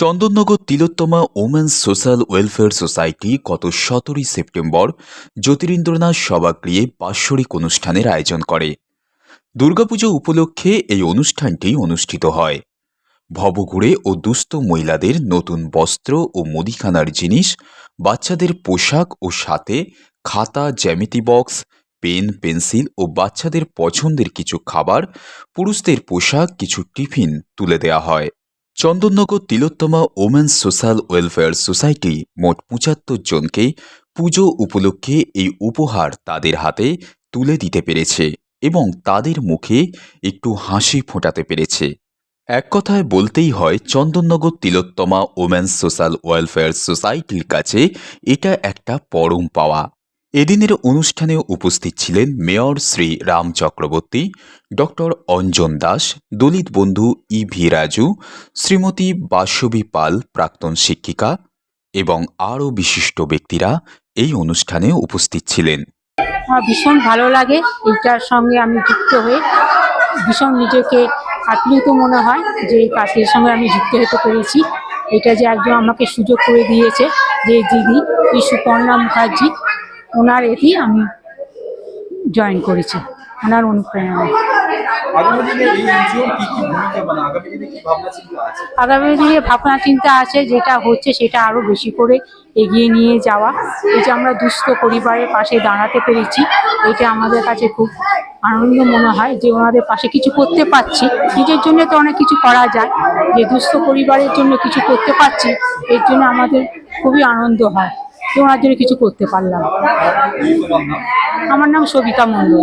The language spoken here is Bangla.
Chandannagar Tilottama women's social welfare society গত সতেরোই সেপ্টেম্বর জ্যোতিরিন্দ্রনাথ সভাগৃহে বাৎসরিক অনুষ্ঠানের আয়োজন করে। দুর্গাপুজো উপলক্ষে এই অনুষ্ঠানটি অনুষ্ঠিত হয়। ভবঘুরে ও দুস্থ মহিলাদের নতুন বস্ত্র ও মুদিখানার জিনিস, বাচ্চাদের পোশাক ও সাথে খাতা, জ্যামিতি বক্স, পেন, পেন্সিল ও বাচ্চাদের পছন্দের কিছু খাবার, পুরুষদের পোশাক, কিছু টিফিন তুলে দেওয়া হয়। Chandannagar Tilottama women's social welfare society মোট পঁচাত্তর জনকে পুজো উপলক্ষে এই উপহার তাদের হাতে তুলে দিতে পেরেছে এবং তাদের মুখে একটু হাসি ফোটাতে পেরেছে। এক কথায় বলতেই হয়, Chandannagar Tilottama women's social welfare সোসাইটির কাছে এটা একটা পরম পাওয়া। এদিনের অনুষ্ঠানে উপস্থিত ছিলেন মেয়র শ্রী রাম চক্রবর্তী, ডক্টর অঞ্জন দাস, দলিত বন্ধু ই ভি রাজু, শ্রীমতী বাসবী পাল, প্রাক্তন শিক্ষিকা এবং আরও বিশিষ্ট ব্যক্তিরা এই অনুষ্ঠানে উপস্থিত ছিলেন। ভীষণ ভালো লাগে, এইটার সঙ্গে আমি যুক্ত হয়ে ভীষণ নিজেকে আপ্লুত মনে হয় যে এই কাজের সঙ্গে আমি যুক্ত হতে পেরেছি। এটা যে একজন আমাকে সুযোগ করে দিয়েছে, যে দিদি এই সুপর্ণা মুখার্জি ওনার এতেই আমি জয়েন করেছি ওনার অনুপ্রেরণায় আগামী দিনে ভূমিকা মানে আগামী দিনে ভাবনা চিন্তা আছে? যেটা হচ্ছে সেটা আরও বেশি করে এগিয়ে নিয়ে যাওয়া। এই যে আমরা দুস্থ পরিবারের পাশে দাঁড়াতে পেরেছি এটা আমাদের কাছে খুব আনন্দ মনে হয় যে ওনাদের পাশে কিছু করতে পারছি। নিজের জন্য তো অনেক কিছু করা যায় যে দুস্থ পরিবারের জন্য কিছু করতে পারছি এর জন্য আমাদের খুবই আনন্দ হয়। ওনার জন্য কিছু করতে পারলাম। আমার নাম সবিতা মণ্ডল।